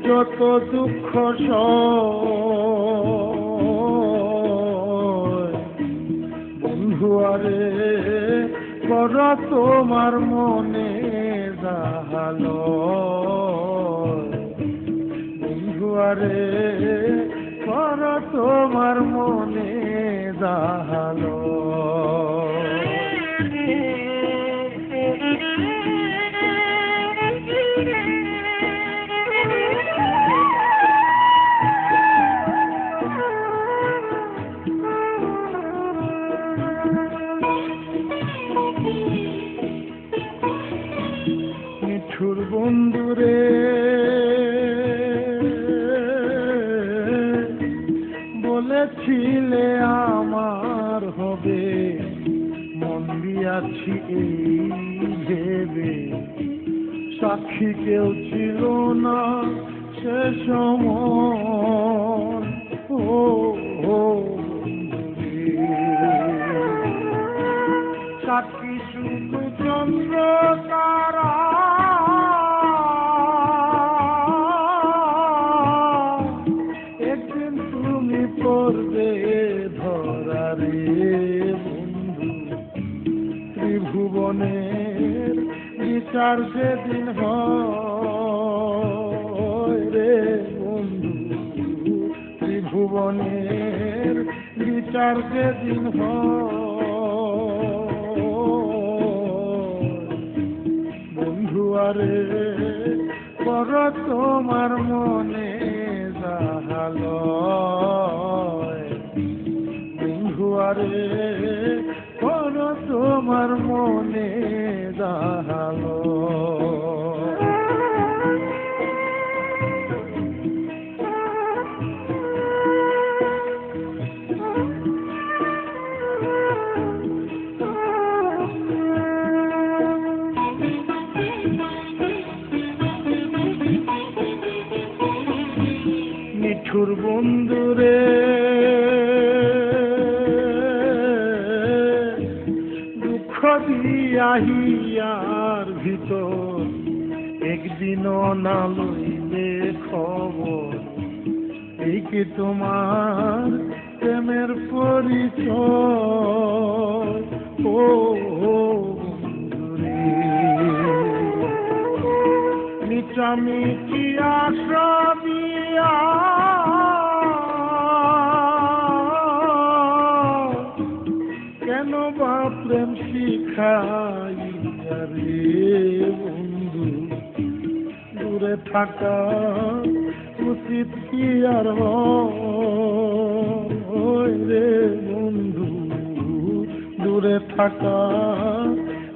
যত দুঃখ সয়, বন্ধু আরে কর তোমার মনে জাহালো বন্ধু আরে কর তোমার মনে জাহালো বলেছিলে আমার হবে। মন দিয়াছি এই ভেবে। সাক্ষী কেউ ছিল না সে সময়। ও বিচার সেদিন রে বন্ধু, ত্রিভুবনের বিচার সেদিন বন্ধু, আরে কর তোমার মনে জাহালো বন্ধু, আরে কর তোমার মনে জাহালো দুঃখ দিয়াহিয়ার ভিতর। একদিন না লইলে খবর এই কি তোমার প্রেমের পরিচয়? কেন বা প্রেম শিখাইয়া রে বন্ধু? দূরে থাকা উচিত কি আর রে বন্ধু? দূরে থাকা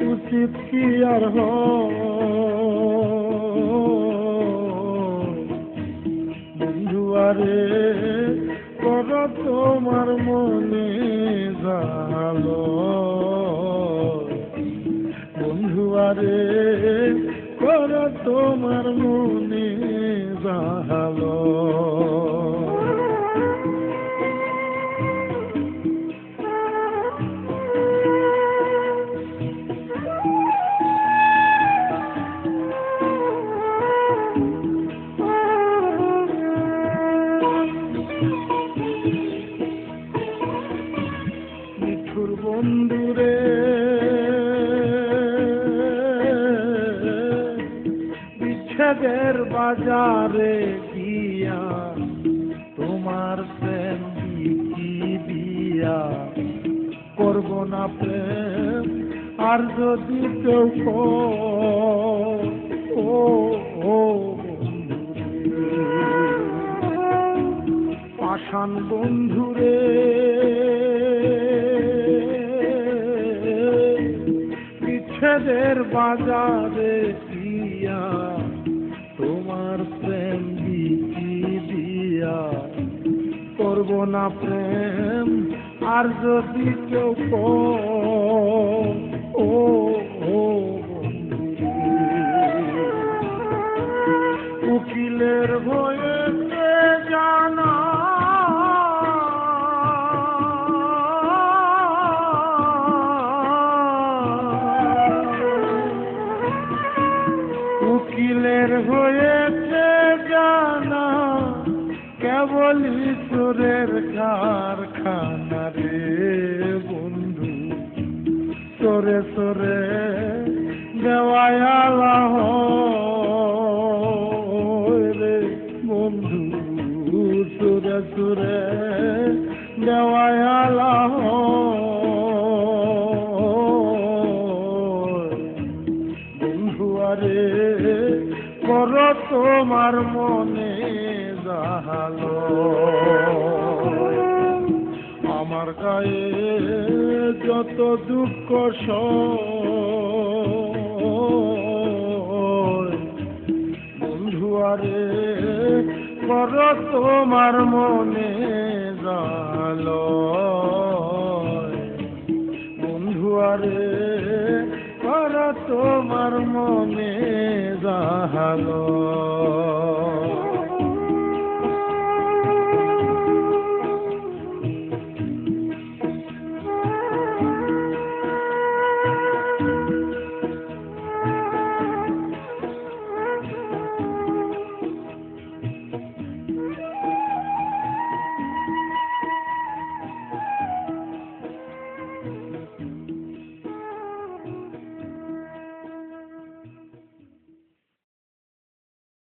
উচিত কি আর বন্ধু আরে কর তোমার মনে জালো। বন্ধু আরে কর তোমার মনে জালো। বিচ্ছেদের বাজারে গিয়া তোমার প্রেম বিকি দিয়া করব না প্রেম? আর যদি কেউ ও ও পাষাণ বন্ধুরে বাজারে ইয়া তোমার প্রেম বিকি দিয়া করব না প্রেম, আর যদি কেউ ও উকিলের ভয়েতে জানা? উকিলের হয়েছে কেবল ঈশ্বরের কারখানা রে বন্ধু। সরে সরে দেওয়ালা রে বন্ধু। সুরে সুরে দেওয়ালা বন্ধু আরে কর তোমার মনে আমার গায়ে যত দুঃখ বন্ধু আরে কর তোমার মনে